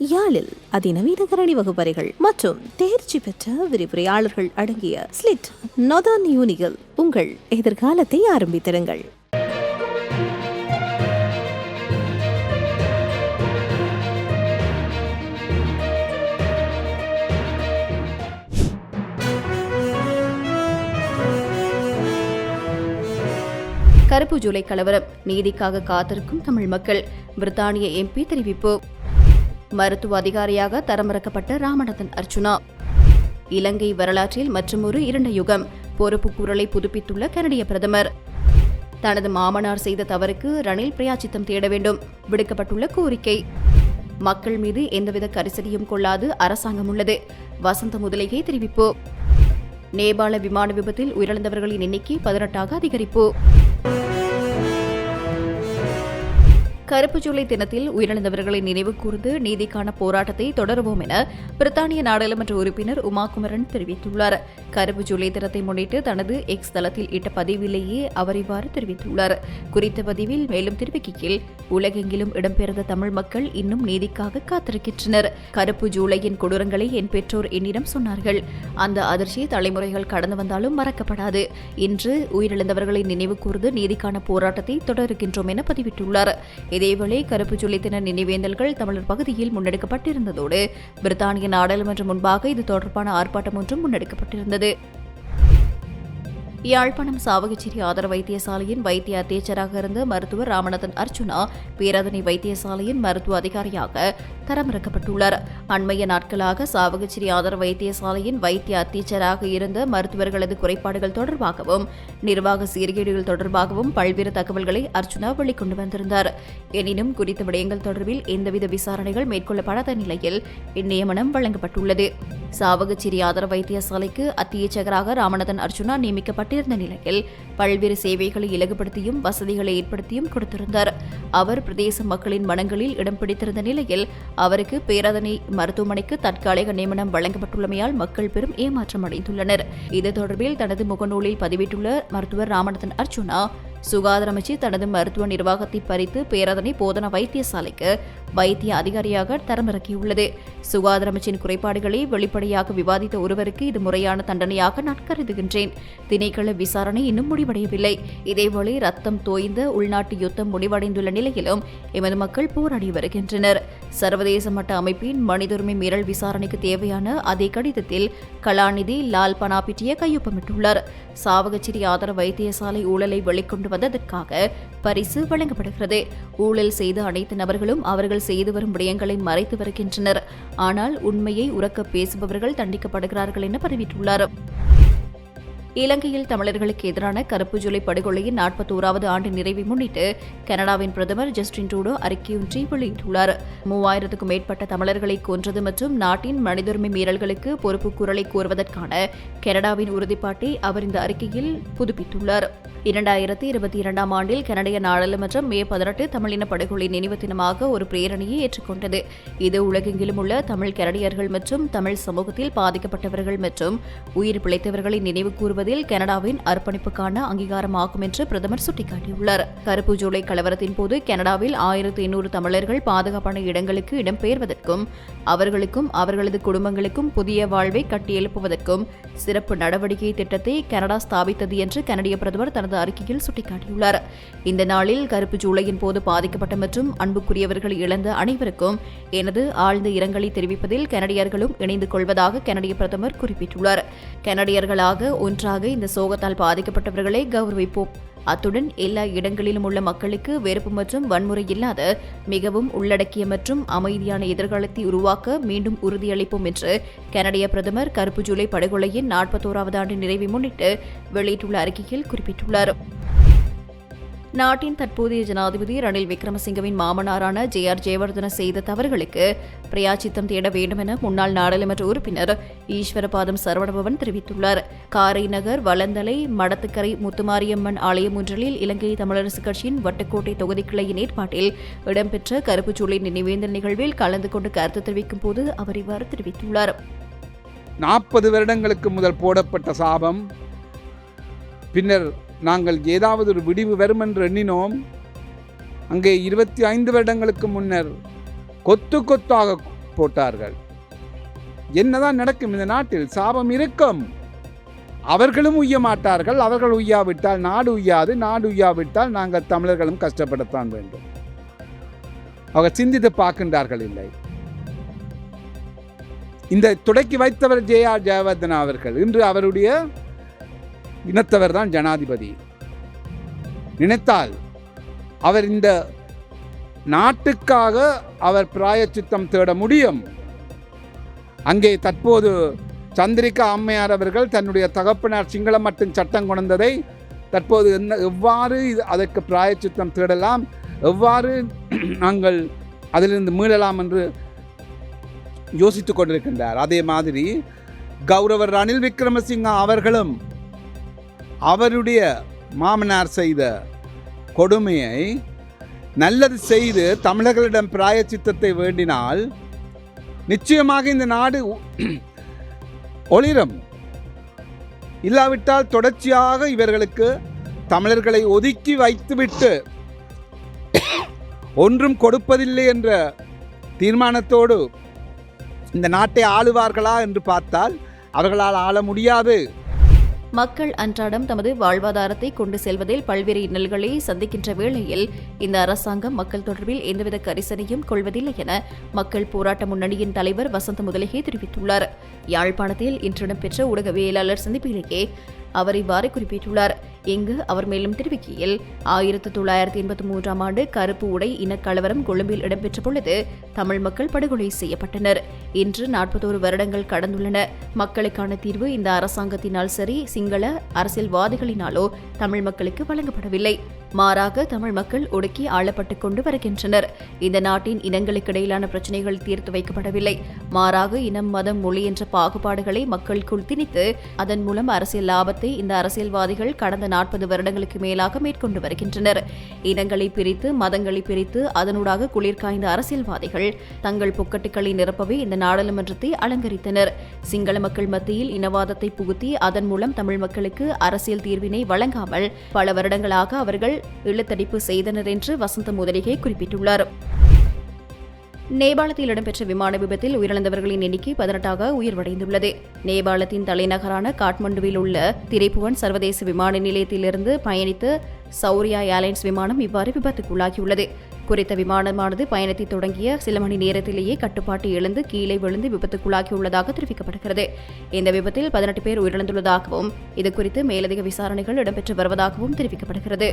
யாழில் அதிநவீன கரணி வகுப்பறைகள் மற்றும் தேர்ச்சி பெற்ற விரிவுரையாளர்கள் அடங்கிய ஸ்லிட் நொதான் யூனிகள் உங்கள் எதிர்காலத்தை ஆரம்பித்திருங்கள் கருப்பு ஜூலை கலவரம் நீதிக்காக காத்திருக்கும் தமிழ் மக்கள். பிரித்தானிய எம்பி தெரிவிப்பு. மருத்துவ அதிகாரியாக தரமிறக்கப்பட்ட ராமநாதன் அர்ச்சுனா இலங்கை வரலாற்றில் மற்றுமொரு இரண்ட யுகம் பொறுப்பு குரலை புதுப்பித்துள்ள கனடிய பிரதமர். தனது மாமனார் செய்த தவறுக்கு ரணில் பிரயாச்சித்தம் தேட வேண்டும் விடுக்கப்பட்டுள்ள கோரிக்கை. மக்கள் மீது எந்தவித கரிசனையும் கொள்ளாது அரசாங்கம் உள்ளது வசந்த முதலிகை தெரிவிப்பு. நேபாள விமான விபத்தில் உயிரிழந்தவர்களின் எண்ணிக்கை பதினெட்டாக அதிகரிப்பு. கருப்பு ஜூலை தினத்தில் உயிரிழந்தவர்களை நினைவு கூர்ந்து நீதிக்கான போராட்டத்தை தொடருவோம் என பிரித்தானிய நாடாளுமன்ற உறுப்பினர் உமாகுமரன் தெரிவித்துள்ளார். கருப்பு ஜூலை தினத்தை முன்னிட்டு தனது எக்ஸ் தளத்தில் இட்ட பதிவிலேயே அவர் இவ்வாறு தெரிவித்துள்ளார். குறித்த பதிவில் மேலும் தெரிவிக்கையில் உலகெங்கிலும் இடம்பெயர்ந்த தமிழ் மக்கள் இன்னும் நீதிக்காக காத்திருக்கின்றனர். கருப்பு ஜூலையின் கொடூரங்களை என் பெற்றோர் என்னிடம் சொன்னார்கள். அந்த அதிர்ச்சி தலைமுறைகள் கடந்து வந்தாலும் மறக்கப்படாது. இன்று உயிரிழந்தவர்களை நினைவு கூர்ந்து நீதிக்கான போராட்டத்தை தொடருகின்றோம் என பதிவிட்டுள்ளார். இதேவேளை கருப்பு ஜூலை நினைவேந்தல்கள் தமிழர் பகுதியில் முன்னெடுக்கப்பட்டிருந்ததோடு பிரித்தானிய நாடாளுமன்றம் முன்பாக இது தொடர்பான ஆர்ப்பாட்டம் ஒன்றும் முன்னெடுக்கப்பட்டிருந்தது. யாழ்ப்பாணம் சாவகச்சேரி ஆதர வைத்தியசாலையின் வைத்திய அத்தியட்சராக இருந்த மருத்துவர் ராமநாதன் அர்ச்சுனா பேரதனை வைத்தியசாலையின் மருத்துவ அதிகாரியாக தரமிறக்கப்பட்டுள்ளார். அண்மைய நாட்களாக சாவகச்சேரி ஆதர வைத்தியசாலையின் வைத்திய அத்தியட்சராக இருந்த மருத்துவர்களது குறைபாடுகள் தொடர்பாகவும் நிர்வாக சீர்கேடுகள் தொடர்பாகவும் பல்வேறு தகவல்களை அர்ச்சுனா வெளிக்கொண்டு வந்திருந்தார். எனினும் குறித்த விடயங்கள் தொடர்பில் எந்தவித விசாரணைகள் மேற்கொள்ளப்படாத நிலையில் இந்நியமனம் வழங்கப்பட்டுள்ளது. சாவகச்சேரி ஆதார வைத்தியசாலைக்கு அத்தியட்சகராக ராமநாதன் அர்ச்சுனா நியமிக்கப்பட்டிருந்த நிலையில் பல்வேறு சேவைகளை இலகுபடுத்தியும் வசதிகளை ஏற்படுத்தியும் கொடுத்திருந்தார். அவர் பிரதேச மக்களின் மனங்களில் இடம் பிடித்திருந்த நிலையில் அவருக்கு பேரதனை மருத்துவமனைக்கு தற்காலிக நியமனம் வழங்கப்பட்டுள்ளமையால் மக்கள் பெரும் ஏமாற்றம் அடைந்துள்ளனர். இது தொடர்பில் தனது முகநூலில் பதிவிட்டுள்ள மருத்துவர் ராமநாதன் அர்ச்சுனா சுகாதார அமைச்சு தனது மருத்துவ நிர்வாகத்தை பறித்து பேரதனை போதனா வைத்தியசாலைக்கு வைத்திய அதிகாரியாக தரமிறக்கியுள்ளது. சுகாதார அமைச்சின் குறைபாடுகளை வெளிப்படையாக விவாதித்த ஒருவருக்கு இது முறையான தண்டனையாக நான் கருதுகின்றேன். திணைக்கள விசாரணை இன்னும் முடிவடையவில்லை. இதேவேளை ரத்தம் தோய்ந்த உள்நாட்டு யுத்தம் முடிவடைந்துள்ள நிலையிலும் எமது மக்கள் போராடி வருகின்றனர். சர்வதேச மட்ட அமைப்பின் மனிதுரிமை மீறல் விசாரணைக்கு தேவையான அதே கடிதத்தில் கலாநிதி லால் பனாபிட்டிய கையொப்பமிட்டுள்ளார். சாவகச்சேரி ஆதார வைத்தியசாலை ஊழலை வெளிக்கொண்டு வந்ததற்காக பரிசு வழங்கப்படுகிறது. ஊழல் செய்த அனைத்து நபர்களும் அவர்கள் செய்து வரும் விடயங்களை மறைத்து வருகின்றனர். ஆனால் உண்மையை உறக்க பேசுபவர்கள் தண்டிக்கப்படுகிறார்கள் என பதிவிட்டுள்ளார். இலங்கையில் தமிழர்களுக்கு எதிரான கருப்பு ஜூலை படுகொலையின் நாற்பத்தோராவது ஆண்டு நிறைவை முன்னிட்டு கனடாவின் பிரதமர் ஜஸ்டின் ட்ரூடோ அறிக்கையொன்றை வெளியிட்டுள்ளார். மூவாயிரத்துக்கும் மேற்பட்ட தமிழர்களை கொன்றது மற்றும் நாட்டின் மனிதுரிமை மீறல்களுக்கு பொறுப்பு குரலை கோருவதற்கான கனடாவின் உறுதிப்பாட்டை அவர் இந்த அறிக்கையில் புதுப்பித்துள்ளார். இரண்டாயிரத்தி இருபத்தி இரண்டாம் ஆண்டில் கனடிய நாடாளுமன்றம் மே பதினெட்டு தமிழின படுகொலை நினைவு தினமாக ஒரு பிரேரணையை ஏற்றுக்கொண்டது. இது உலகெங்கிலும் உள்ள தமிழ் கனடியர்கள் மற்றும் தமிழ் சமூகத்தில் பாதிக்கப்பட்டவர்கள் மற்றும் உயிர் பிழைத்தவர்களை நினைவு கூறுவது கூறுவதில் கனடாவின் அர்ப்பணிப்புக்கான அங்கீகாரமாகும் என்று பிரதமர் சுட்டிக்காட்டியுள்ளார். கருப்பு ஜூலை கலவரத்தின் போது கனடாவில் ஆயிரத்து எண்ணூறு தமிழர்கள் பாதுகாப்பான இடங்களுக்கு இடம்பெயர்வதற்கும் அவர்களுக்கும் அவர்களது குடும்பங்களுக்கும் புதிய வாழ்வை கட்டியெழுப்புவதற்கும் சிறப்பு நடவடிக்கை திட்டத்தை கனடா ஸ்தாபித்தது என்று கனடிய பிரதமர் தனது அறிக்கையில் சுட்டிக்காட்டியுள்ளார். இந்த நாளில் கருப்பு ஜூலையின் போது பாதிக்கப்பட்ட மற்றும் அன்புக்குரியவர்கள் இழந்த அனைவருக்கும் எனது ஆழ்ந்த இரங்கலை தெரிவிப்பதில் கனடியர்களும் இணைந்து கொள்வதாக கனடிய பிரதமர் குறிப்பிட்டுள்ளார். கனடியர்களாக ஒன்றாக இந்த சோகத்தால் பாதிக்கப்பட்டவர்களை கௌரவிப்போம். அத்துடன் எல்லா இடங்களிலும் உள்ள மக்களுக்கு வெறுப்பு மற்றும் வன்முறை இல்லாத மிகவும் உள்ளடக்கிய மற்றும் அமைதியான எதிர்காலத்தை உருவாக்க மீண்டும் உறுதியளிப்போம் என்று கனடிய பிரதமர் கருப்பு ஜூலை படுகொலையின் நாற்பத்தோராவது ஆண்டு நிறைவை முன்னிட்டு வெளியிட்டுள்ள அறிக்கையில் குறிப்பிட்டுள்ளார். நாட்டின் தற்போதைய ஜனாதிபதி ரணில் விக்ரமசிங்கவின் மாமனாரான ஜே ஆர் ஜெயவர்தன செய்த தவறுகளுக்கு பிரயாச்சித்தம் தேட வேண்டும் என முன்னாள் நாடாளுமன்ற உறுப்பினர் ஈஸ்வரபாதம் சரவணபவன் தெரிவித்துள்ளார். காரை நகர் வளந்தலை மடத்துக்கரை முத்துமாரியம்மன் ஆலயம் ஒன்றில் இலங்கை தமிழரசு கட்சியின் வட்டக்கோட்டை தொகுதி கிளையின் ஏற்பாட்டில் இடம்பெற்ற கருப்புச்சூளை நினைவேந்தல் நிகழ்வில் கலந்து கொண்டு கருத்து தெரிவிக்கும் போது அவர் இவ்வாறு தெரிவித்துள்ளார். நாற்பது வருடங்களுக்கு முதல் போடப்பட்ட சாபம் பின்னர் நாங்கள் ஏதாவது ஒரு விடிவு வரும் என்று எண்ணினோம். அங்கே இருபத்தி ஐந்து வருடங்களுக்கு முன்னர் கொத்து கொத்தாக போட்டார்கள். என்னதான் நடக்கும் இந்த நாட்டில்? சாபம் இருக்கும். அவர்களும் உய்ய மாட்டார்கள். அவர்கள் உய்யாவிட்டால் நாடு உய்யாது. நாடு உய்யாவிட்டால் நாங்கள் தமிழர்களும் கஷ்டப்படத்தான் வேண்டும். அவர் சிந்தித்து பார்க்கின்றார்கள் இல்லை. இந்த தொடக்கி வைத்தவர் ஜே ஆர் ஜெயவர்தனா அவர்கள். இன்று அவருடைய இனத்தவர் தான் ஜனாதிபதி. நினைத்தால் அவர் இந்த நாட்டுக்காக அவர் பிராயச்சித்தம் தேட முடியும். அங்கே தற்போது சந்திரிகா அம்மையார் அவர்கள் தன்னுடைய தகப்பனார் சிங்களம் மட்டும் சட்டம் கொண்டதை தற்போது என்ன எவ்வாறு இது அதற்கு பிராயச்சித்தம் தேடலாம் எவ்வாறு நாங்கள் அதிலிருந்து மீளலாம் என்று யோசித்துக் கொண்டிருக்கின்றார். அதே மாதிரி கௌரவர் ரணில் விக்ரமசிங்கா அவர்களும் அவருடைய மாமனார் செய்த கொடுமையை நல்லது செய்து தமிழர்களிடம் பிராயச்சித்தத்தை வேண்டினால் நிச்சயமாக இந்த நாடு ஒளிரும். இல்லாவிட்டால் தொடர்ச்சியாக இவர்களுக்கு தமிழர்களை ஒதுக்கி வைத்துவிட்டு ஒன்றும் கொடுப்பதில்லை என்ற தீர்மானத்தோடு இந்த நாட்டை ஆளுவார்களா என்று பார்த்தால் அவர்களால் ஆள முடியாது. மக்கள் அன்றாடம் தமது வாழ்வாதாரத்தை கொண்டு செல்வதில் பல்வேறு இன்னல்களை சந்திக்கின்ற வேளையில் இந்த அரசாங்கம் மக்கள் தொடர்பில் எந்தவித கரிசனையும் கொள்வதில்லை என மக்கள் போராட்ட முன்னணியின் தலைவர் வசந்த முதலிகே தெரிவித்துள்ளார். யாழ்ப்பாணத்தில் இன்று இடம்பெற்ற ஊடகவியலாளர் சந்திப்பிலேயே அவர் இவ்வாறு குறிப்பிட்டுள்ளார். இங்கு அவர் மேலும் தெரிவிக்கையில் ஆயிரத்தி தொள்ளாயிரத்தி எண்பத்தி மூன்றாம் ஆண்டு கருப்பு உடை இனக்கலவரம் கொழும்பில் இடம்பெற்ற பொழுது தமிழ் மக்கள் படுகொலை செய்யப்பட்டனர். இன்று நாற்பத்தோரு வருடங்கள் கடந்துள்ளன. மக்களுக்கான தீர்வு இந்த அரசாங்கத்தினால் சரி சிங்கள அரசியல்வாதிகளினாலோ தமிழ் மக்களுக்கு வழங்கப்படவில்லை. மாறாக தமிழ் மக்கள் ஒடுக்கி ஆளப்பட்டுக் கொண்டு வருகின்றனர். இந்த நாட்டின் இனங்களுக்கிடையிலான பிரச்சனைகள் தீர்த்து வைக்கப்படவில்லை. மாறாக இனம் மதம் மொழி என்ற பாகுபாடுகளை மக்களுக்குள் திணித்து அதன் மூலம் அரசியல் லாபத்தை இந்த அரசியல்வாதிகள் கடந்த நாற்பது வருடங்களுக்கு மேலாக மேற்கொண்டு வருகின்றனர். இனங்களை பிரித்து மதங்களை பிரித்து அதனூடாக குளிர்காய்ந்த அரசியல்வாதிகள் தங்கள் பொக்கட்டுக்களை நிரப்பவே இந்த நாடாளுமன்றத்தை அலங்கரித்தனர். சிங்கள மக்கள் மத்தியில் இனவாதத்தை புகுத்தி அதன் மூலம் தமிழ் மக்களுக்கு அரசியல் தீர்வினை வழங்காமல் பல வருடங்களாக அவர்கள் இழுத்தடிப்பு செய்தனர் என்று வசந்த முதலிகை குறிப்பிட்டுள்ளார். நேபாளத்தில் இடம்பெற்ற விமான விபத்தில் உயிரிழந்தவர்களின் எண்ணிக்கை பதினெட்டாக உயிர்வடைந்துள்ளது. நேபாளத்தின் தலைநகரான காட்மண்டுவில் உள்ள திரைப்புவன் சர்வதேச விமான நிலையத்திலிருந்து பயணித்த சௌரியா ஏர்லைன்ஸ் விமானம் இவ்வாறு விபத்துக்குள்ளாகியுள்ளது. குறித்த விமானமானது பயணத்தை தொடங்கிய சில மணி நேரத்திலேயே கட்டுப்பாட்டு இழந்து கீழே விழுந்து விபத்துக்குள்ளாகியுள்ளதாக தெரிவிக்கப்படுகிறது. இந்த விபத்தில் பதினெட்டு பேர் உயிரிழந்துள்ளதாகவும் இதுகுறித்து மேலதிக விசாரணைகள் இடம்பெற்று வருவதாகவும் தெரிவிக்கப்படுகிறது.